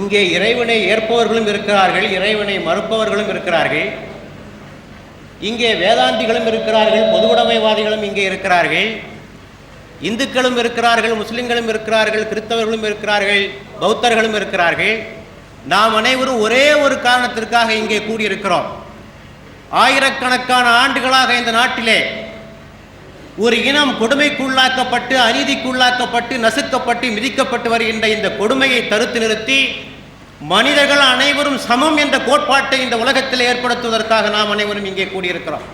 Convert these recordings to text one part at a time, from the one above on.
இங்கே இறைவனை ஏற்பவர்களும் இருக்கிறார்கள் இறைவனை மறுப்பவர்களும் இருக்கிறார்கள். இங்கே வேதாந்திகளும் இருக்கிறார்கள் பொதுவுடைமைவாதிகளும் இங்கே இருக்கிறார்கள். இந்துக்களும் இருக்கிறார்கள் முஸ்லிம்களும் இருக்கிறார்கள் கிறிஸ்தவர்களும் இருக்கிறார்கள் பௌத்தர்களும் இருக்கிறார்கள். நாம் அனைவரும் ஒரே ஒரு காரணத்திற்காக இங்கே கூடியிருக்கிறோம். ஆயிரக்கணக்கான ஆண்டுகளாக இந்த நாட்டிலே ஒரு இனம் கொடுமைக்குள்ளாக்கப்பட்டு அநீதிக்குள்ளாக்கப்பட்டு நசுக்கப்பட்டு மிதிக்கப்பட்டு வருகின்ற இந்த கொடுமையை தடுத்து நிறுத்தி மனிதர்கள் அனைவரும் சமம் என்ற கோட்பாட்டை இந்த உலகத்தில் ஏற்படுத்துவதற்காக நாம் அனைவரும் இங்கே கூடியிருக்கிறோம்.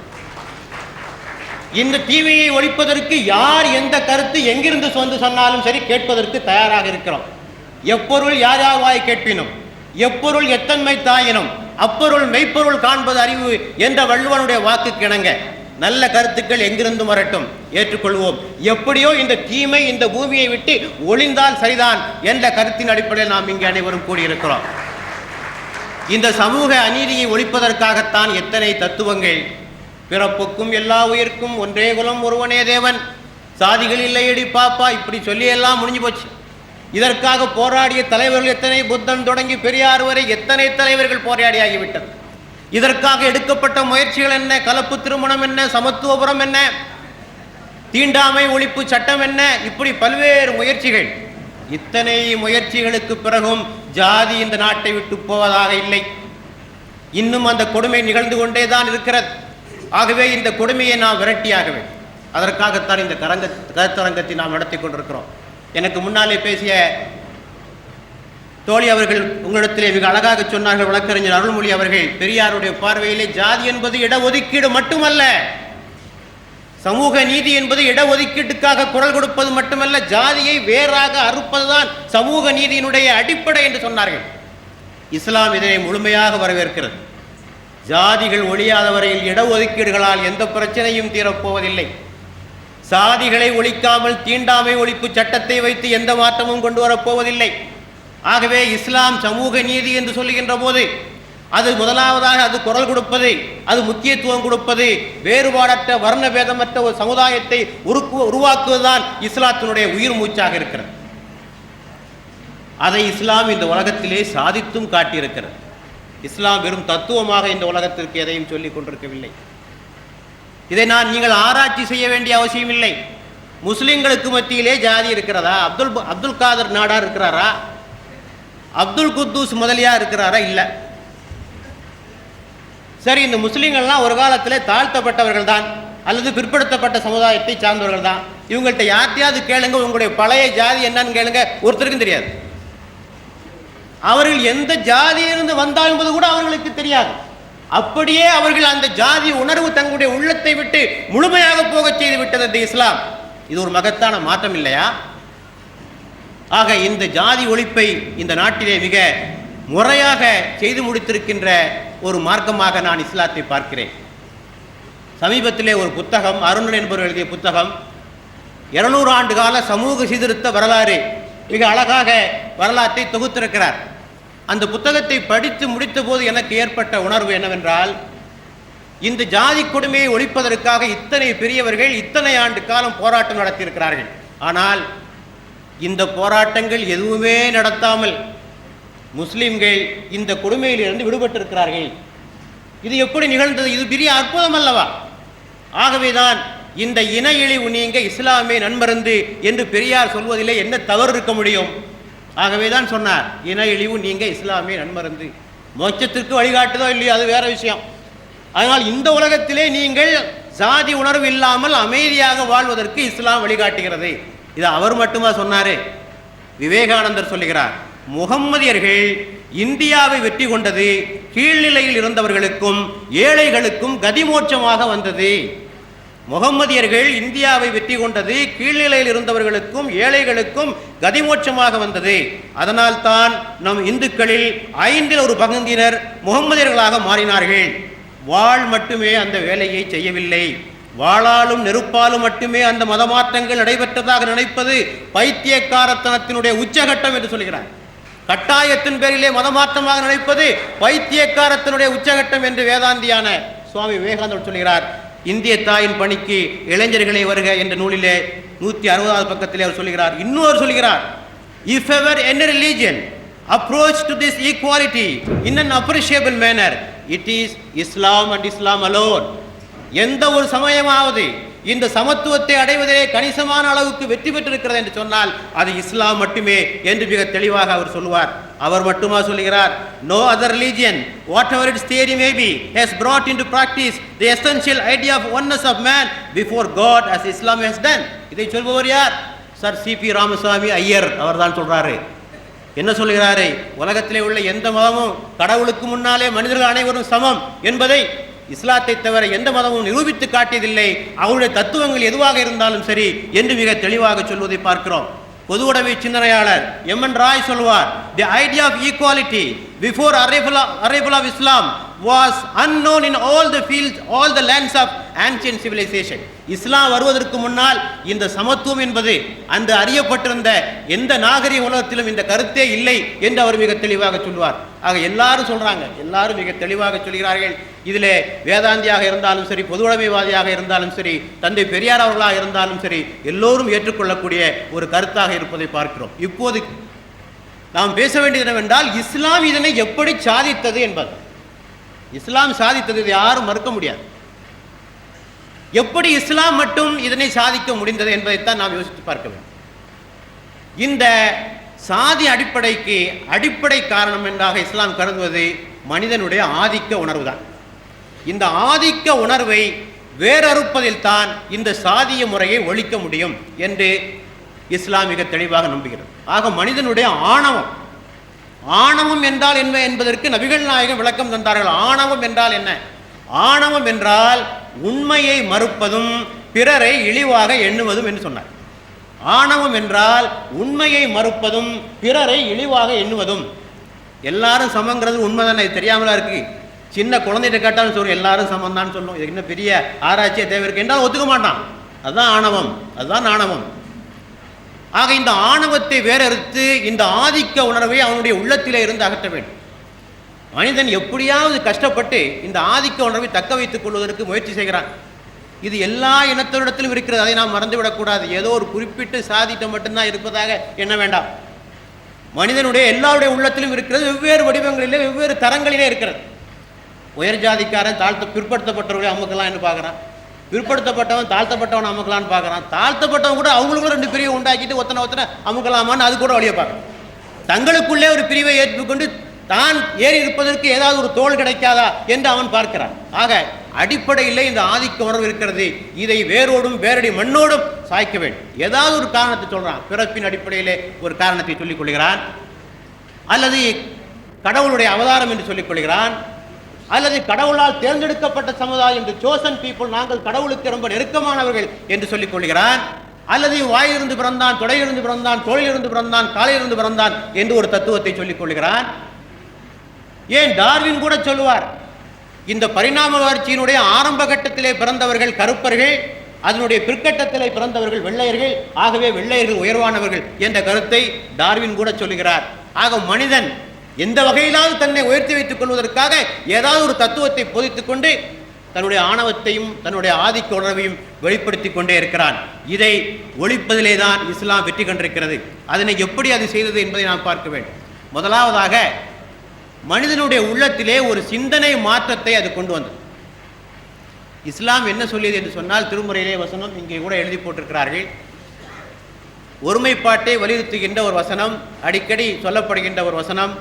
இந்த டிவியை ஒழிப்பதற்கு யார் எந்த கருத்து எங்கிருந்து வந்து சொன்னாலும் சரி கேட்பதற்கு தயாராக இருக்கிறோம். எப்பொருள் யார் யார் வாய் கேட்பினும் எப்பொருள் எத்தன்மை தாயினும் அப்பொருள் மெய்ப்பொருள் காண்பது அறிவு என்ற வள்ளுவனுடைய வாக்கு கிணங்க நல்ல கருத்துக்கள் எங்கிருந்து வரட்டும். ஏற்றுக்கொள்வோம். எப்படியோ இந்த தீமை இந்த பூமியை விட்டு ஒளிந்தால் சரிதான் என்ற கருத்தின் அடிப்படையில் நாம் இங்கே அனைவரும் கூடியிருக்கிறோம். இந்த சமூக அநீதியை ஒழிப்பதற்காகத்தான் எத்தனை தத்துவங்கள். பிறப்புக்கும் எல்லா உயிர்க்கும் ஒன்றே குலம் ஒருவனே தேவன். சாதிகள் இல்லையடி பாப்பா இப்படி சொல்லி எல்லாம் முடிஞ்சு போச்சு. இதற்காக போராடிய தலைவர்கள் எத்தனை புத்தன் தொடங்கி பெரியார் வரை எத்தனை தலைவர்கள் போராடியாகிவிட்டது? இதற்காக எடுக்கப்பட்ட முயற்சிகள் என்ன? கலப்பு திருமணம் என்ன? சமத்துவபுரம் என்ன? தீண்டாமை ஒழிப்பு சட்டம் என்ன? இப்படி பல்வேறு முயற்சிகள். இத்தனை முயற்சிகளுக்கு பிறகும் ஜாதி இந்த நாட்டை விட்டு போவதாக இல்லை. இன்னும் அந்த கொடுமை நிகழ்ந்து கொண்டே தான் இருக்கிறது. ஆகவே இந்த கொடுமையை நாம் விரட்டியாக வேண்டும். அதற்காகத்தான் இந்த கரங்க கருத்தரங்கத்தை நாம் நடத்தி கொண்டிருக்கிறோம். எனக்கு முன்னாலே பேசிய தோழி அவர்கள் உங்களிடத்திலே மிக அழகாக சொன்னார்கள் வழக்கறிஞர் அருள்மொழி அவர்கள். பெரியாருடைய பார்வையிலே ஜாதி என்பது இடஒதுக்கீடு மட்டுமல்ல. சமூக நீதி என்பது இடஒதுக்கீட்டுக்காக குரல் கொடுப்பது மட்டுமல்ல ஜாதியை வேறாக அறுப்பதுதான் சமூக நீதியினுடைய அடிப்படை என்று சொன்னார்கள். இஸ்லாம் இதனை முழுமையாக வரவேற்கிறது. ஜாதிகள் ஒழியாத வரையில் இடஒதுக்கீடுகளால் எந்த பிரச்சனையும் தீரப்போவதில்லை. சாதிகளை ஒழிக்காமல் தீண்டாமை ஒழிப்பு சட்டத்தை வைத்து எந்த மாற்றமும் கொண்டு வரப்போவதில்லை. ஆகவே இஸ்லாம் சமூக நீதி என்று சொல்லுகின்ற போது அது முதலாவதாக அது குரல் கொடுப்பது அது முக்கியத்துவம் கொடுப்பது வேறுபாடற்ற வர்ண பேதமற்ற ஒரு சமுதாயத்தை உருக்கு உருவாக்குவதுதான் இஸ்லாத்தினுடைய உயிர் மூச்சாக இருக்கிறது. அதை இஸ்லாம் இந்த உலகத்திலே சாதித்தும் காட்டியிருக்கிறது. இஸ்லாம் வெறும் தத்துவமாக இந்த உலகத்திற்கு எதையும் சொல்லிக் கொண்டிருக்கவில்லை. இதை நான் நீங்கள் ஆராய்ச்சி செய்ய வேண்டிய அவசியம் இல்லை முஸ்லிம்களுக்கு மத்தியிலே ஜாதி இருக்கிறதா? அப்துல் அப்துல் காதர் நாடார் இருக்கிறாரா? அப்துல் குத்தூஸ் முதலியா இருக்கிறாரா? இல்லை. சரி இந்த முஸ்லீம்கள்லாம் ஒரு காலத்தில் தாழ்த்தப்பட்டவர்கள் தான் அல்லது பிற்படுத்தப்பட்ட சமுதாயத்தை சார்ந்தவர்கள் தான் இவங்கள்ட்ட யார்ட்டையாவது கேளுங்க உங்களுடைய பழைய ஜாதி என்னன்னு கேளுங்க ஒருத்தருக்கும் தெரியாது. அவர்கள் எந்த ஜாதியிலிருந்து வந்தால் என்பது கூட அவர்களுக்கு தெரியாது. அப்படியே அவர்கள் அந்த ஜாதி உணர்வு தங்களுடைய உள்ளத்தை விட்டு முழுமையாக போகச் செய்து விட்டது இந்த இஸ்லாம். இது ஒரு மகத்தான மாற்றம் இல்லையா? ஆக இந்த ஜாதி ஒழிப்பை இந்த நாட்டிலே மிக முறையாக செய்து முடித்திருக்கின்ற ஒரு மார்க்கமாக நான் இஸ்லாத்தை பார்க்கிறேன். சமீபத்திலே ஒரு புத்தகம் அருணன் என்பவர் எழுதிய புத்தகம் இருநூறு ஆண்டு கால சமூக சீர்திருத்த வரலாறு மிக அழகாக வரலாற்றை தொகுத்திருக்கிறார். அந்த புத்தகத்தை படித்து முடித்த போது எனக்கு ஏற்பட்ட உணர்வு என்னவென்றால் இந்த ஜாதி கொடுமையை ஒழிப்பதற்காக இத்தனை பெரியவர்கள் இத்தனை ஆண்டு காலம் போராட்டம் நடத்தியிருக்கிறார்கள். ஆனால் இந்த போராட்டங்கள் எதுவுமே நடத்தாமல் முஸ்லீம்கள் இந்த கொடுமையிலிருந்து விடுபட்டிருக்கிறார்கள். இது எப்படி நிகழ்ந்தது? இது பெரிய அற்புதம் அல்லவா? ஆகவேதான் இந்த இன இழிவு நீங்க இஸ்லாமே நன்மருந்து என்று பெரியார் சொல்வதிலே என்ன தவறு இருக்க முடியும்? ஆகவேதான் சொன்னார் இன இழிவு நீங்க இஸ்லாமே நன்மருந்து மோட்சத்திற்கு வழிகாட்டுதோ இல்லையோ அது வேற விஷயம். அதனால் இந்த உலகத்திலே நீங்கள் சாதி உணர்வு இல்லாமல் அமைதியாக வாழ்வதற்கு இஸ்லாம் வழிகாட்டுகிறது. இது அவர் மட்டுமா சொன்னார்? விவேகானந்தர் சொல்லுகிறார் முகம்மதியர்கள் இந்தியாவை வெற்றி கொண்டது கீழ்நிலையில் இருந்தவர்களுக்கும் ஏழைகளுக்கும் கதிமோட்சமாக வந்தது. முகம்மதியர்கள் இந்தியாவை வெற்றி கொண்டது கீழ்நிலையில் இருந்தவர்களுக்கும் ஏழைகளுக்கும் கதிமோட்சமாக வந்தது. அதனால் தான் நம் இந்துக்களில் ஐந்தில் ஒரு பகுதியினர் முகம்மதியர்களாக மாறினார்கள். வாழ் மட்டுமே அந்த வேலையை செய்யவில்லை. வாழாலும் நெருப்பாலும் மட்டுமே அந்த மதமாற்றங்கள் நடைபெற்றதாக நினைப்பது பைத்தியக்காரத்தனத்தினுடைய உச்சகட்டம் என்று சொல்கிறார் கட்டாயத்தின் பேரிலே மதமாற்றமாக நினைப்பது பைத்தியக்காரத்தினுடைய உச்சகட்டம் என்று வேதாந்தியான சுவாமி விவேகானந்தர் சொல்கிறார் இந்திய தாயின் பணிக்கு இளைஞர்களை வருக என்ற நூலிலே நூற்றி அறுபதாவது பக்கத்திலே அவர் சொல்கிறார் இன்னொரு சொல்கிறார் இஃப் எவர் என்ன religion approach to this equality in an appreciable manner. It is Islam and Islam alone. எந்த ஒரு சமயமாவது இந்த சமத்துவத்தை அடைவதிலே கணிசமான அளவுக்கு வெற்றி பெற்றிருக்கிறது என்று சொன்னால் அது இஸ்லாம் மட்டுமே என்று மிக தெளிவாக அவர் சொல்லுவார். அவர் மட்டுமா சொல்லுகிறார்? No other religion whatever its theory may be has brought into practice the essential idea of oneness of man before God as Islam has done. இதை சொல்பவர் யார்? Sir C P Ramaswamy Iyer அவர்தான் சொல்றாரு. என்ன சொல்கிறாரு உலகத்திலே உள்ள எந்த மதமும் கடவுளுக்கு முன்னாலே மனிதர்கள் அனைவரும் சமம் என்பதை இஸ்லாத்தை தவிர எந்த மதமும் நிரூபித்து காட்டியதில்லை. அவருடைய தத்துவங்கள் எதுவாக இருந்தாலும் சரி என்று மிக தெளிவாக சொல்வதை பார்க்கிறோம். பொது உடைமை சிந்தனையாளர் எம் என் ராய் சொல்வார் the idea of equality before அரைபல் அரைபல் of Islam was unknown in all the field all the lands of ancient civilisation இஸ்லாம் வருவதற்கு முன்னால் இந்த சமத்துவம் என்பது அந்த அறியப்பட்டிருந்த எந்த நாகரிக உலகத்திலும் இந்த கருத்தே இல்லை என்று அவர் மிக தெளிவாக சொல்வார். ஆக எல்லாரும் சொல்றாங்க. எல்லாரும் மிக தெளிவாக சொல்கிறார்கள். இதிலே வேதாந்தியாக இருந்தாலும் சரி பொதுவுடைமைவாதியாக இருந்தாலும் சரி தந்தை பெரியார் அவர்களாக இருந்தாலும் சரி எல்லோரும் ஏற்றுக்கொள்ளக்கூடிய ஒரு கருத்தாக இருப்பதை பார்க்கிறோம். இப்போது நாம் பேச வேண்டியது என்னவென்றால் இஸ்லாம் இதனை எப்படி சாதித்தது என்பது. இஸ்லாம் சாதித்தது இதை யாரும் மறுக்க முடியாது. எப்படி இஸ்லாம் மட்டும் இதனை சாதிக்க முடிந்தது என்பதைத்தான் நாம் யோசித்து பார்க்க வேண்டும். இந்த சாதி அடிப்படைக்கு அடிப்படை காரணம் என்றாக இஸ்லாம் கருதுவது மனிதனுடைய ஆதிக்க உணர்வு தான் இந்த ஆதிக்க உணர்வை வேறறுப்பதில் தான் இந்த சாதிய முறையை ஒழிக்க முடியும் என்று இஸ்லாம் மிக தெளிவாக நம்புகிறது. ஆக மனிதனுடைய ஆணவம் ஆணவம் என்றால் என்ன என்பதற்கு நபிகள் நாயகம் விளக்கம் தந்தார்கள். ஆணவம் என்றால் என்ன? ஆணவம் என்றால் உண்மையை மறுப்பதும் பிறரை இழிவாக எண்ணுவதும் என்று சொன்னார். ஆணவம் என்றால் உண்மையை மறுப்பதும் பிறரை இழிவாக எண்ணுவதும். எல்லாரும் சமங்கிறது உண்மைதானே? இது தெரியாமலா இருக்கு? சின்ன குழந்தைகிட்ட கேட்டாலும் சொல்லும் எல்லாரும் சமம் தான் சொல்லும். இதுக்கு என்ன பெரிய ஆராய்ச்சியே தேவை இருக்கு. என்றால் ஒத்துக்க மாட்டான். அதுதான் ஆணவம். அதுதான் ஆணவம். ஆக இந்த ஆணவத்தை வேறறுத்து இந்த ஆதிக்க உணர்வை அவனுடைய உள்ளத்திலே இருந்து அகற்ற வேண்டும். மனிதன் எப்படியாவது கஷ்டப்பட்டு இந்த ஆதிக்க உணர்வை தக்க வைத்துக் கொள்வதற்கு முயற்சி செய்கிறான். இது எல்லா இனத்தரிடத்திலும் இருக்கிறது. அதை நாம் மறந்துவிடக்கூடாது. ஏதோ ஒரு குறிப்பிட்டு சாதிட்ட மட்டும்தான் இருப்பதாக எண்ண வேண்டாம். மனிதனுடைய எல்லாருடைய உள்ளத்திலும் இருக்கிறது. வெவ்வேறு வடிவங்களிலே வெவ்வேறு தரங்களிலே இருக்கிறது. உயர் ஜாதிக்காரன் தாழ்த்த அமுக்கெல்லாம் என்ன பார்க்குறான். பிற்படுத்தப்பட்டவன் தாழ்த்தப்பட்டவன் அமுக்கலான்னு பார்க்குறான். தாழ்த்தப்பட்டவன் கூட அவங்களுக்குள்ள ரெண்டு பிரிவை உண்டாக்கிட்டு ஒத்தனை ஒத்தனை அமுக்கலாமான்னு அது கூட வழியை பார்க்குறான் தங்களுக்குள்ளே ஒரு பிரிவை ஏற்றுக்கொண்டு தான் ஏறி இருப்பதற்கு ஏதாவது ஒரு தோல் கிடைக்காதா என்று அவன் பார்க்கிறான். ஆக அடிப்படையிலே இந்த ஆதிக்க உணர்வு இருக்கிறது. இதை வேரோடும் வேரடி மண்ணோடும் சாய்க்க வேண்டும். ஏதாவது ஒரு காரணத்தை சொல்றான். பிறப்பின் அடிப்படையிலே ஒரு காரணத்தை சொல்லிக் கொள்கிறான். அல்லது கடவுளுடைய அவதாரம் என்று சொல்லிக் கொள்கிறான். அல்லது கடவுளால் தேர்ந்தெடுக்கப்பட்ட சமுதாயம் என்று சோசன் பீப்புள் நாங்கள் கடவுளுக்கு ரொம்ப நெருக்கமானவர்கள் என்று சொல்லிக் கொள்கிறான் அல்லது வாயிலிருந்து பிறந்தான் தொடையிலிருந்து பிறந்தான் தோளிலிருந்து பிறந்தான் காலையிலிருந்து பிறந்தான் என்று ஒரு தத்துவத்தை சொல்லிக் கொள்கிறான் ஏன் டார்வின் கூட சொல்லுவார் இந்த பரிணாம வளர்ச்சியினுடைய ஆரம்ப கட்டத்திலே பிறந்தவர்கள் கருப்பர்கள் அதனுடைய பிற்கட்டத்திலே பிறந்தவர்கள் வெள்ளையர்கள் ஆகவே வெள்ளையர்கள் உயர்வானவர்கள் என்ற கருத்தை டார்வின் கூட சொல்லுகிறார். ஆக மனிதன் எந்த வகையிலாவது தன்னை உயர்த்தி வைத்துக் கொள்வதற்காக ஏதாவது ஒரு தத்துவத்தை போதித்துக் கொண்டு தன்னுடைய ஆணவத்தையும் தன்னுடைய ஆதிக்க உணர்வையும் வெளிப்படுத்திக் கொண்டே இருக்கிறான். இதை ஒழிப்பதிலே தான் இஸ்லாம் வெற்றி கண்டிருக்கிறது. அதனை எப்படி அது செய்தது என்பதை நாம் பார்க்க வேண்டும். முதலாவதாக மனிதனுடைய உள்ளத்திலே ஒரு சிந்தனை மாற்றத்தை அது கொண்டு வந்தது. இஸ்லாம் என்ன சொல்லியது என்று சொன்னால் திருமுறையிலே வசனம் இங்கே கூட எழுதி போட்டிருக்கிறார்கள். ஒருமைப்பாட்டை வலியுறுத்துகின்ற ஒரு வசனம் அடிக்கடி சொல்லப்படுகின்ற ஒரு வசனம்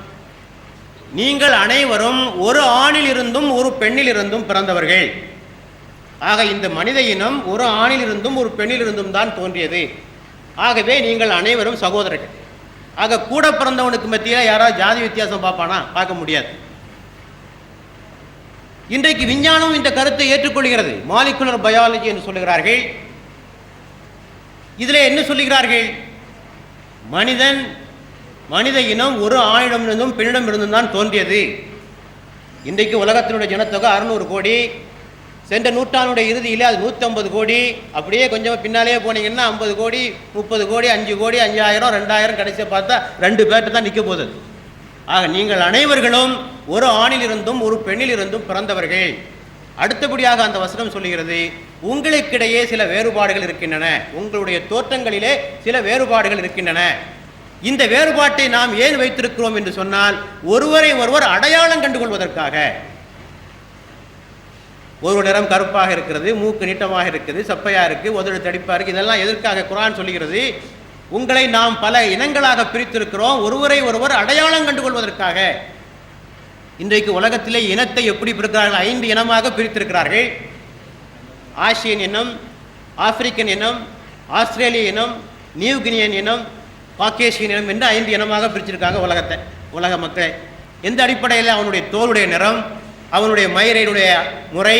நீங்கள் அனைவரும் ஒரு ஆணில் இருந்தும் ஒரு பெண்ணில் இருந்தும் பிறந்தவர்கள். ஆக இந்த மனித இனம் ஒரு ஆணில் இருந்தும் ஒரு பெண்ணில் இருந்தும் தான் தோன்றியது. ஆகவே நீங்கள் அனைவரும் சகோதரர்கள். ஆக கூட பிறந்தவனுக்கு மத்தியில் யாராவது ஜாதி வித்தியாசம் பார்ப்பானா? பார்க்க முடியாது. இன்றைக்கு விஞ்ஞானம் இந்த கருத்தை ஏற்றுக்கொள்கிறது. மாலிகுலர் பயாலஜி என்று சொல்லுகிறார்கள். இதில் என்ன சொல்லுகிறார்கள்? மனிதன் மனித இனம் ஒரு ஆணிடமிருந்தும் பெண்ணிடமிருந்தும் தான் தோன்றியது. இன்றைக்கு உலகத்தினுடைய ஜனத்தொகை அறுநூறு கோடி. சென்ற நூற்றாண்டுடைய இறுதியில் அது 150 கோடி. அப்படியே கொஞ்சம் பின்னாலேயே போனீங்கன்னா ஐம்பது கோடி முப்பது கோடி அஞ்சு கோடி அஞ்சாயிரம் ரெண்டாயிரம் கடைசியை பார்த்தா ரெண்டு பேர்ட்டு தான் நிற்க போகுது. ஆக நீங்கள் அனைவர்களும் ஒரு ஆணிலிருந்தும் ஒரு பெண்ணிலிருந்தும் பிறந்தவர்கள். அடுத்தபடியாக அந்த வசனம் சொல்லுகிறது உங்களுக்கிடையே சில வேறுபாடுகள் இருக்கின்றன. உங்களுடைய தோற்றங்களிலே சில வேறுபாடுகள் இருக்கின்றன. இந்த வேறுபாட்டை நாம் ஏன் வைத்திருக்கிறோம் என்று சொன்னால் ஒருவரை ஒருவர் அடையாளம் கண்டுகொள்வதற்காக. ஒரு நிறம் கருப்பாக இருக்கிறது மூக்கு நீட்டமாக இருக்குது சப்பையாக இருக்குது உதடு தடிப்பாக இருக்கு இதெல்லாம் எதற்காக குரான் சொல்லுகிறது? உங்களை நாம் பல இனங்களாக பிரித்திருக்கிறோம் ஒருவரை ஒருவர் அடையாளம் கண்டுகொள்வதற்காக. இன்றைக்கு உலகத்திலே இனத்தை எப்படி பிரிக்கிறார்கள்? ஐந்து இனமாக பிரித்திருக்கிறார்கள். ஆசியன் இனம் ஆப்பிரிக்கன் இனம் ஆஸ்திரேலிய இனம் நியூகினியன் இனம் காக்கேசியன் இனம் என்று ஐந்து இனமாக பிரிச்சிருக்காங்க உலகத்தை? உலக மக்களை எந்த அடிப்படையில் அவனுடைய தோளுடைய நிறம் அவனுடைய மயிரினுடைய முறை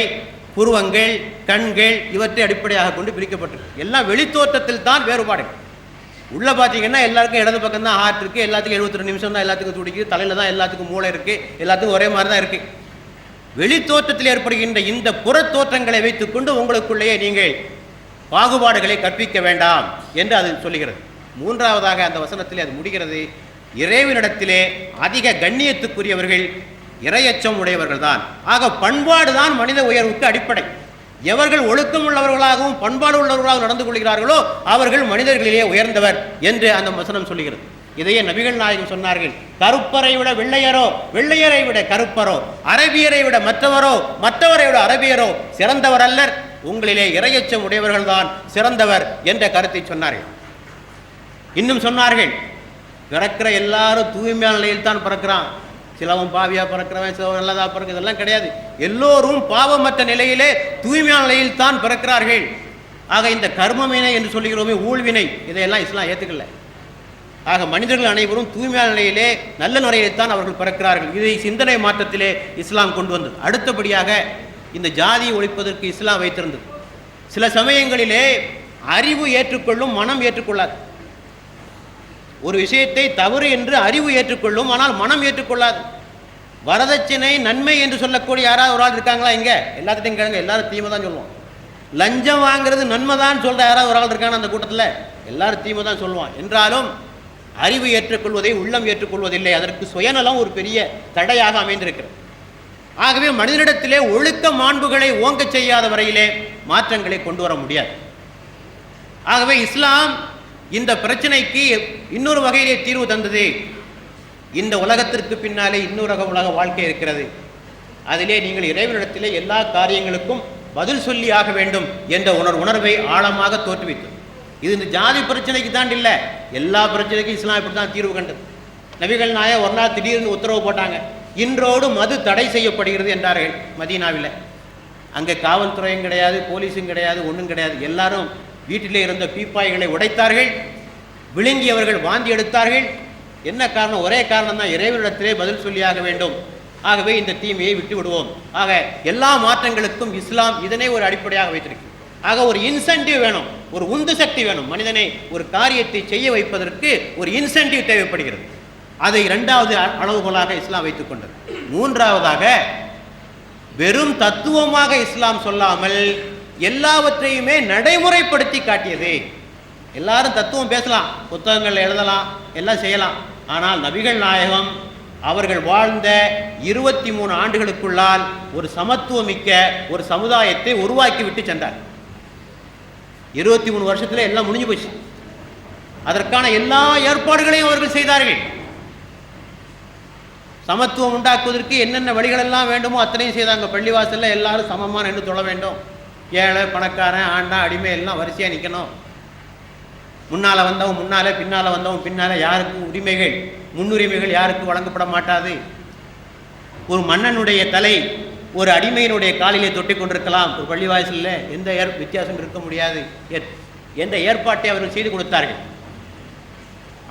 புருவங்கள் கண்கள் இவற்றை அடிப்படையாக கொண்டு பிரிக்கப்பட்டிருக்கு. எல்லாம் வெளித்தோற்றத்தில் தான் வேறுபாடு. உள்ளே பார்த்தீங்கன்னா எல்லாருக்கும் இடது பக்கம் தான் ஹார்ட் இருக்குது எல்லாத்துக்கும் எழுபத்தி நிமிஷம் தான் எல்லாத்துக்கும் துடிக்குது தலையில் தான் எல்லாத்துக்கும் மூளை இருக்குது எல்லாத்துக்கும் ஒரே மாதிரி தான் இருக்குது வெளித்தோற்றத்தில் ஏற்படுகின்ற இந்த புற தோற்றங்களை வைத்துக்கொண்டு உங்களுக்குள்ளேயே நீங்கள் பாகுபாடுகளை கற்பிக்க வேண்டாம் என்று அது சொல்லுகிறது. மூன்றாவதாக அந்த வசனத்தில் அது முடிகிறது. இறைவனிடத்திலே அதிக கண்ணியத்துக்குரியவர்கள் இரையச்சம் உடையவர்கள் தான் ஆக பண்பாடு தான் மனித உயர்வுக்கு அடிப்படை. எவர்கள் ஒழுக்கம் உள்ளவர்களாகவும் பண்பாடு உள்ளவர்களாகவும் நடந்து கொள்கிறார்களோ அவர்கள் மனிதர்களிலே உயர்ந்தவர் என்று அந்த வசனம் சொல்லுகிறது. இதையே நபிகள் நாயகம் சொன்னார்கள். கருப்பரை விட வெள்ளையரோ வெள்ளையரை விட கருப்பரோ அரபியரை விட மற்றவரோ மற்றவரை விட அரபியரோ சிறந்தவர் அல்லர் உங்களிலே இரையச்சம் உடையவர்கள்தான் சிறந்தவர் என்ற கருத்தை சொன்னார்கள். இன்னும் சொன்னார்கள் பிறக்கிற எல்லாரும் தூய்மையான நிலையில் தான் பிறக்கிறான். சிலவன் பாவியாக பிறக்கிறவன் சிலவன் நல்லதாக பிறக்க இதெல்லாம் கிடையாது. எல்லோரும் பாவமற்ற நிலையிலே தூய்மையான நிலையில் தான் பிறக்கிறார்கள். ஆக இந்த கர்மவினை என்று சொல்லுகிறோமே ஊழ்வினை. இதையெல்லாம் இஸ்லாம் ஏற்றுக்கல ஆக மனிதர்கள் அனைவரும் தூய்மையான நிலையிலே நல்ல நிலையில்தான் தான் அவர்கள் பிறக்கிறார்கள். இதை சிந்தனை மாற்றத்திலே இஸ்லாம் கொண்டு வந்தது. அடுத்தபடியாக இந்த ஜாதியை ஒழிப்பதற்கு இஸ்லாம் வைத்திருந்தது. சில சமயங்களிலே அறிவு ஏற்றுக்கொள்ளும் மனம் ஏற்றுக்கொள்ளாது. ஒரு விஷயத்தை தவறு என்று அறிவு ஏற்றுக்கொள்ளும் ஆனால் மனம் ஏற்றுக்கொள்ளாது. வரதட்சணை நன்மை என்று சொல்லக்கூடிய யாராவது ஒரு ஆள் இருக்காங்களா இங்க? எல்லாத்திட்டையும் கேளுங்க எல்லாரும் தீமை தான் சொல்லுவோம் லஞ்சம் வாங்குறது நன்மை தான் சொல்ற யாராவது ஒரு ஆள் இருக்காங்க அந்த கூட்டத்தில்? எல்லாரும் தீமை தான் சொல்லுவான் என்றாலும் அறிவு ஏற்றுக்கொள்வதை உள்ளம் ஏற்றுக்கொள்வதில்லை. அதற்கு சுயநலம் ஒரு பெரிய தடையாக அமைந்திருக்கிறது. ஆகவே மனிதனிடத்திலே ஒழுக்க மாண்புகளை ஓங்கச் செய்யாத வரையிலே மாற்றங்களை கொண்டு வர முடியாது. ஆகவே இஸ்லாம் இந்த பிரச்சனைக்கு இன்னொரு வகையிலே தீர்வு தந்தது. இந்த உலகத்திற்கு பின்னாலே இன்னொரு ரக உலக வாழ்க்கை இருக்கிறது. அதிலே நீங்கள் இறைவனிடத்திலே எல்லா காரியங்களுக்கும் பதில் சொல்லி ஆக வேண்டும் என்ற உணர் உணர்வை ஆழமாக தோற்றுவித்தது. இது இந்த ஜாதி பிரச்சனைக்கு தான் இல்லை. எல்லா பிரச்சனைக்கும் இஸ்லாம் இப்படி தான் தீர்வு கண்டது. நபிகள் நாய ஒரு நாள் திடீர்னு உத்தரவு போட்டாங்க. இன்றோடு மது தடை செய்யப்படுகிறது என்றார்கள் மதீனாவில். அங்கே காவல்துறையும் கிடையாது போலீஸும் கிடையாது ஒன்றும் கிடையாது. எல்லாரும் வீட்டிலே இருந்த பீப்பாய்களை உடைத்தார்கள் விழுங்கியவர்கள் வாந்தி எடுத்தார்கள். என்ன காரணம்? ஒரே காரணம் தான் இறைவனிடத்திலே பதில் சொல்லியாக வேண்டும். ஆகவே இந்த தீமையை விட்டு விடுவோம் ஆக எல்லா மாற்றங்களுக்கும் இஸ்லாம் இதனை ஒரு அடிப்படையாக வைத்திருக்கு ஆக ஒரு இன்சென்டிவ் வேணும். ஒரு உந்து சக்தி வேணும். மனிதனை ஒரு காரியத்தை செய்ய வைப்பதற்கு ஒரு இன்சென்டிவ் தேவைப்படுகிறது. அதை இரண்டாவது அளவுகோலாக இஸ்லாம் வைத்துக் கொண்டது. மூன்றாவதாக வெறும் தத்துவமாக இஸ்லாம் சொல்லாமல் எல்லாவற்றையுமே நடைமுறைப்படுத்தி காட்டியது. எல்லாரும் தத்துவம் பேசலாம் புத்தகங்கள் எழுதலாம் எல்லாம் செய்யலாம். ஆனால் நபிகள் நாயகம் அவர்கள் வாழ்ந்த இருபத்தி மூணு ஆண்டுகளுக்குள்ளால் ஒரு சமத்துவமிக்க ஒரு சமுதாயத்தை உருவாக்கி விட்டு சென்றார். இருபத்தி மூணு வருஷத்துல எல்லாம் முடிஞ்சு போச்சு. அதற்கான எல்லா ஏற்பாடுகளையும் அவர்கள் செய்தார்கள். சமத்துவம் உண்டாக்குவதற்கு என்னென்ன வழிகளெல்லாம் வேண்டுமோ அத்தனையும் செய்தாங்க. பள்ளிவாசல்ல எல்லாரும் சமமாக நின்று தொழ வேண்டும். ஏழை பணக்காரன் ஆண்டா அடிமை எல்லாம் வரிசையாக நிற்கணும் முன்னால் வந்தவன் முன்னாலே பின்னால் வந்தவன் பின்னால் யாருக்கும் உரிமைகள் முன்னுரிமைகள் யாருக்கும் வழங்கப்பட மாட்டாது? ஒரு மன்னனுடைய தலை ஒரு அடிமையினுடைய காலிலே தொட்டி கொண்டிருக்கலாம். ஒரு பள்ளிவாசலில் எந்த ஏற் வித்தியாசம் இருக்க முடியாது. எந்த ஏற்பாட்டை அவர்கள் செய்து கொடுத்தார்கள்?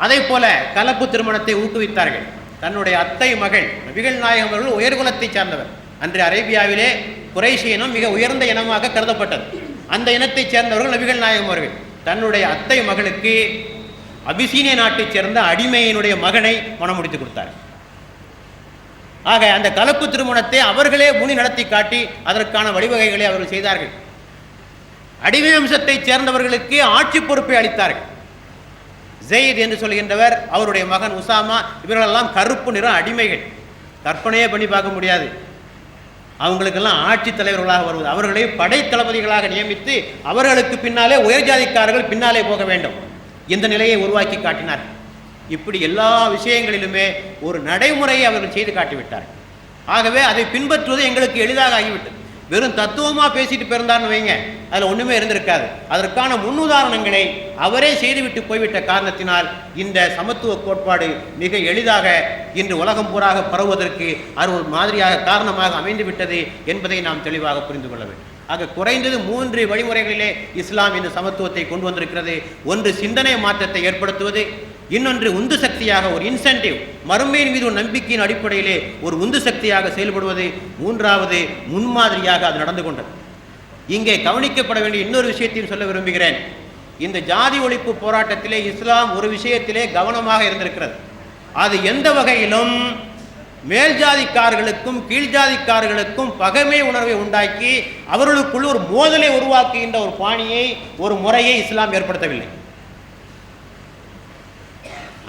அதே போல கலப்பு திருமணத்தை ஊக்குவித்தார்கள். தன்னுடைய அத்தை மகள் நபிகள் நாயகம் அவர்கள் உயர்குலத்தை சார்ந்தவர். அன்று அரேபியாவிலே குறைஷி இனம் மிக உயர்ந்த இனமாக கருதப்பட்டது. அந்த இனத்தைச் சேர்ந்தவர்கள் நபிகள் நாயகம் அவர்கள். தன்னுடைய அத்தை மகளுக்கு அபிசீனிய நாட்டைச் சேர்ந்த அடிமையினுடைய மகனை மனம் முடித்து கொடுத்தார். ஆக அந்த கலப்பு திருமணத்தை அவர்களே முனி நடத்தி காட்டி அதற்கான வழிவகைகளை அவர்கள் செய்தார்கள். அடிமை வம்சத்தைச் சேர்ந்தவர்களுக்கு ஆட்சி பொறுப்பை அளித்தார்கள். ஜெயித் என்று சொல்கின்றவர் அவருடைய மகன் உசாமா இவர்களெல்லாம் கருப்பு நிற அடிமைகள். கற்பனையே பண்ணி பார்க்க முடியாது. அவங்களுக்கெல்லாம் ஆட்சி தலைவர்களாக வருவது. அவர்களை படை தளபதிகளாக நியமித்து அவர்களுக்கு பின்னாலே உயர் ஜாதிக்காரர்கள் பின்னாலே போக வேண்டும். இந்த நிலையை உருவாக்கி காட்டினார். இப்படி எல்லா விஷயங்களிலுமே ஒரு நடைமுறையை அவர்கள் செய்து காட்டிவிட்டார்கள். ஆகவே அதை பின்பற்றுவது எங்களுக்கு எளிதாக ஆகிவிட்டது. வெறும் தத்துவமாக பேசிட்டு பிறந்தார்னு வைங்க. அதில் ஒன்றுமே இருந்திருக்காது. அதற்கான முன்னுதாரணங்களை அவரே செய்துவிட்டு போய்விட்ட காரணத்தினால் இந்த சமத்துவ கோட்பாடு மிக எளிதாக இன்று உலகம் பூராக பரவுவதற்கு அது ஒரு மாதிரியாக காரணமாக அமைந்து விட்டது என்பதை நாம் தெளிவாக புரிந்து கொள்ள வேண்டும். ஆக குறைந்தது மூன்று வழிமுறைகளிலே இஸ்லாம் இந்த சமத்துவத்தை கொண்டு வந்திருக்கிறது. ஒன்று சிந்தனை மாற்றத்தை ஏற்படுத்துவது இன்னொன்று உந்து சக்தியாக ஒரு இன்சென்டிவ் மறுமையின் மீது ஒரு நம்பிக்கையின் அடிப்படையிலே ஒரு உந்து சக்தியாக செயல்படுவது மூன்றாவது முன்மாதிரியாக அது நடந்து கொண்டது. இங்கே கவனிக்கப்பட வேண்டிய இன்னொரு விஷயத்தையும் சொல்ல விரும்புகிறேன். இந்த ஜாதி ஒழிப்பு போராட்டத்திலே இஸ்லாம் ஒரு விஷயத்திலே கவனமாக இருந்திருக்கிறது. அது எந்த வகையிலும் மேல் ஜாதிக்காரர்களுக்கும் கீழ் ஜாதிக்காரர்களுக்கும் பகைமை உணர்வை உண்டாக்கி அவர்களுக்குள் ஒரு மோதலை உருவாக்குகின்ற ஒரு பாணியை ஒரு முறையை இஸ்லாம் ஏற்படுத்தவில்லை.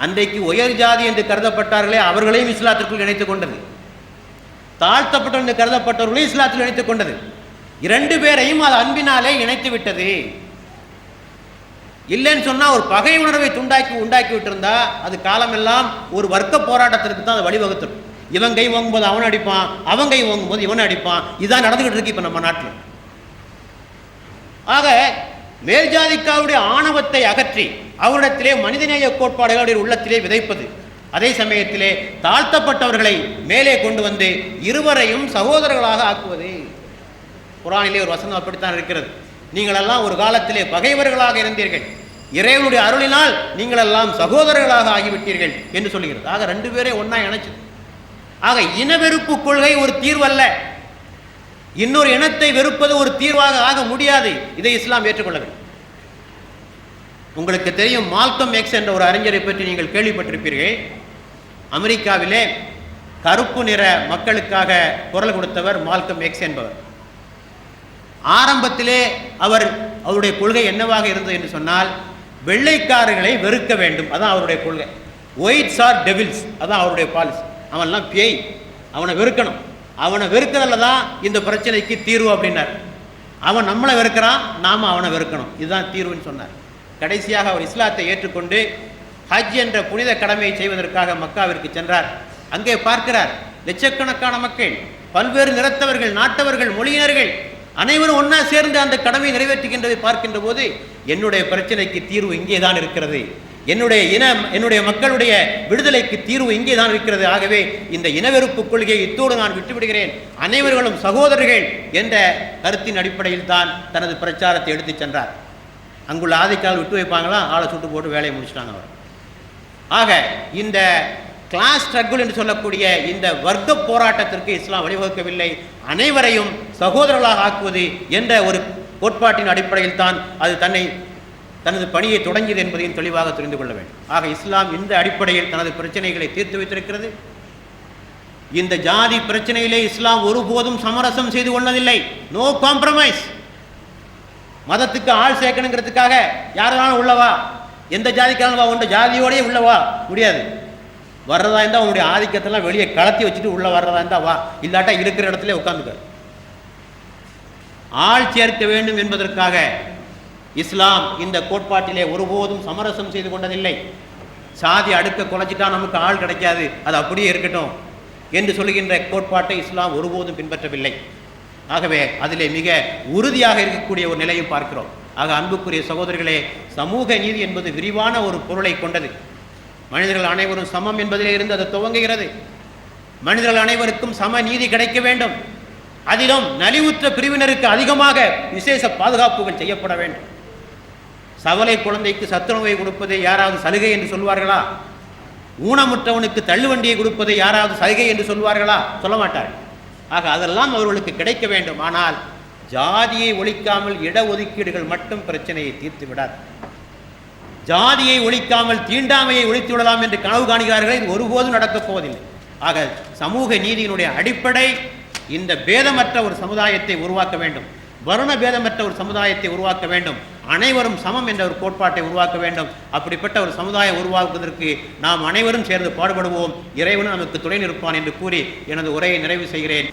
அன்றைக்கு உயர் ஜாதி என்று கருதப்பட்டார்களே அவர்களையும் இஸ்லாத்திற்குள் இணைத்துக் கொண்டது. தாழ்த்தப்பட்டவர் என்று கருதப்பட்டவர்களையும் இஸ்லாத்தில் இணைத்துக் கொண்டது. இரண்டு பேரையும் அது அன்பினாலே இணைத்து விட்டது. இல்லைன்னு சொன்னா ஒரு பகை உணர்வை துண்டாக்கி உண்டாக்கி விட்டிருந்தா அது காலமெல்லாம் ஒரு வர்க்க போராட்டத்திற்கு தான் அது வழிவகுத்துடும் இவன் கை வாங்கும்போது அவன் அடிப்பான் அவன் கை வாங்கும்போது இவன் அடிப்பான். இதான் நடந்துகிட்டு இருக்கு இப்போ நம்ம நாட்டில். ஆக மேல்ஜாதிக்காருடைய ஆணவத்தை அகற்றி அவரிடத்திலே மனிதநேய கோட்பாடுகளுடைய உள்ளத்திலே விதைப்பது. அதே சமயத்திலே தாழ்த்தப்பட்டவர்களை மேலே கொண்டு வந்து இருவரையும் சகோதரர்களாக ஆக்குவது. குரானிலே ஒரு வசனம் அப்படித்தான் இருக்கிறது. நீங்களெல்லாம் ஒரு காலத்திலே பகைவர்களாக இருந்தீர்கள். இறைவனுடைய அருளினால் நீங்களெல்லாம் சகோதரர்களாக ஆகிவிட்டீர்கள் என்று சொல்லுகிறது ஆக ரெண்டு பேரே ஒன்றா இணைச்சது ஆக இனவெறுப்பு கொள்கை ஒரு தீர்வல்ல. இன்னொரு இனத்தை வெறுப்பது ஒரு தீர்வாக ஆக முடியாது. இதை இஸ்லாம் ஏற்றுக்கொள்ளவில்லை. உங்களுக்கு தெரியும் மால்கம் எக்ஸ் என்ற ஒரு அறிஞரை பற்றி நீங்கள் கேள்விப்பட்டிருப்பீர்கள். அமெரிக்காவிலே கருப்பு நிற மக்களுக்காக குரல் கொடுத்தவர் மால்கம் எக்ஸ் என்பவர். ஆரம்பத்திலே அவர் அவருடைய கொள்கை என்னவாக இருந்தது என்று சொன்னால் வெள்ளைக்காரர்களை வெறுக்க வேண்டும். அதான் அவருடைய கொள்கை. ஒயிட்ஸ் ஆர் டெவில்ஸ் அதான் அவருடைய பாலிசி அவன்லாம் பேய். அவனை வெறுக்கணும். அவனை வெறுக்கிறதுல தான் இந்த பிரச்சனைக்கு தீர்வு அப்படின்னார். அவன் நம்மளை வெறுக்கிறான் நாம் அவனை வெறுக்கணும். இதுதான் தீர்வுன்னு சொன்னார். கடைசியாக அவர் இஸ்லாத்தை ஏற்றுக்கொண்டு ஹஜ் என்ற புனித கடமையை செய்வதற்காக மக்காவிற்கு சென்றார். அங்கே பார்க்கிறார் லட்சக்கணக்கான மக்கள் பல்வேறு நிறத்தவர்கள் நாட்டவர்கள் மொழியினர்கள் அனைவரும் ஒன்றா சேர்ந்து அந்த கடமையை நிறைவேற்றுகின்றதை பார்க்கின்ற போது என்னுடைய பிரச்சனைக்கு தீர்வு இங்கே தான் இருக்கிறது. என்னுடைய இன என்னுடைய மக்களுடைய விடுதலைக்கு தீர்வு இங்கே தான் இருக்கிறது. ஆகவே இந்த இனவெறுப்பு கொள்கையை இத்தோடு நான் விட்டுவிடுகிறேன். அனைவர்களும் சகோதரர்கள் என்ற கருத்தின் அடிப்படையில் தான் தனது பிரச்சாரத்தை எடுத்துச் சென்றார். அங்குள்ள ஆதிக்கால் விட்டு வைப்பாங்களா ஆளை சுட்டு போட்டு வேலையை முடிச்சிட்டாங்க அவர். ஆக இந்த கிளாஸ் ஸ்ட்ரகிள் என்று சொல்லக்கூடிய இந்த வர்க்க போராட்டத்திற்கு இஸ்லாம் வழிவகுக்கவில்லை. அனைவரையும் சகோதரர்களாக ஆக்குவது என்ற ஒரு கோட்பாட்டின் அடிப்படையில் தான் அது தன்னை தனது பணியை தொடங்கியது என்பதையும் தெளிவாக தெரிந்து கொள்ள வேண்டும். ஆக இஸ்லாம் இந்த அடிப்படையில் தனது பிரச்சனைகளை தீர்த்து வைத்திருக்கிறது. இந்த ஜாதி பிரச்சனையிலே இஸ்லாம் ஒருபோதும் சமரசம் செய்து கொண்டதில்லை. நோ காம்ப்ரமைஸ் மதத்துக்கு ஆள் சேர்க்கணுங்கிறதுக்காக யாரெல்லாம் உள்ளவா எந்த ஜாதிக்காரன் வா உண்ட ஜாதியோடய உள்ளவா முடியாது. வர்றதா இருந்தால் உன்னுடைய ஆதிக்கத்தெல்லாம் வெளியே கலத்தி வச்சுட்டு உள்ளே வர்றதா இருந்தால் வா. இல்லாட்டா இருக்கிற இடத்துல உட்காந்துக்க. ஆள் சேர்க்க வேண்டும் என்பதற்காக இஸ்லாம் இந்த கோட்பாட்டிலே ஒருபோதும் சமரசம் செய்து கொண்டதில்லை. சாதி அடுக்க குலைச்சிட்டா நமக்கு ஆள் கிடைக்காது. அது அப்படியே இருக்கட்டும். என்று சொல்லுகின்ற கோட்பாட்டை இஸ்லாம் ஒருபோதும் பின்பற்றவில்லை. ஆகவே அதிலே மிக உறுதியாக இருக்கக்கூடிய ஒரு நிலையும் பார்க்கிறோம். ஆக அன்புக்குரிய சகோதரர்களே சமூக நீதி என்பது விரிவான ஒரு பொருளை கொண்டது. மனிதர்கள் அனைவரும் சமம் என்பதிலே இருந்து அது துவங்குகிறது. மனிதர்கள் அனைவருக்கும் சம நீதி கிடைக்க வேண்டும். அதிலும் நலிவுற்ற பிரிவினருக்கு அதிகமாக விசேஷ பாதுகாப்புகள் செய்யப்பட வேண்டும். சவலை குழந்தைக்கு சத்துணவை கொடுப்பதை யாராவது சலுகை என்று சொல்வார்களா ஊனமுற்றவனுக்கு தள்ளுவண்டியை கொடுப்பதை யாராவது சலுகை என்று சொல்வார்களா சொல்ல மாட்டார்கள். ஆக அதெல்லாம் அவர்களுக்கு கிடைக்க வேண்டும். ஆனால் ஜாதியை ஒழிக்காமல் இடஒதுக்கீடுகள் மட்டும் பிரச்சனையை தீர்த்து விடாது. ஜாதியை ஒழிக்காமல் தீண்டாமையை ஒழித்து விடலாம் என்று கனவு காணுகிறார்கள் இது ஒருபோதும் நடக்கப் போவதில்லை. ஆக சமூக நீதியினுடைய அடிப்படை இந்த பேதமற்ற ஒரு சமுதாயத்தை உருவாக்க வேண்டும். வருண பேதமற்ற ஒரு சமுதாயத்தை உருவாக்க வேண்டும். அனைவரும் சமம் என்ற ஒரு கோட்பாட்டை உருவாக்க வேண்டும். அப்படிப்பட்ட ஒரு சமுதாயம் உருவாக்குவதற்கு நாம் அனைவரும் சேர்ந்து பாடுபடுவோம். இறைவனும் நமக்கு துணை நிற்பான் என்று கூறி எனது உரையை நிறைவு செய்கிறேன்.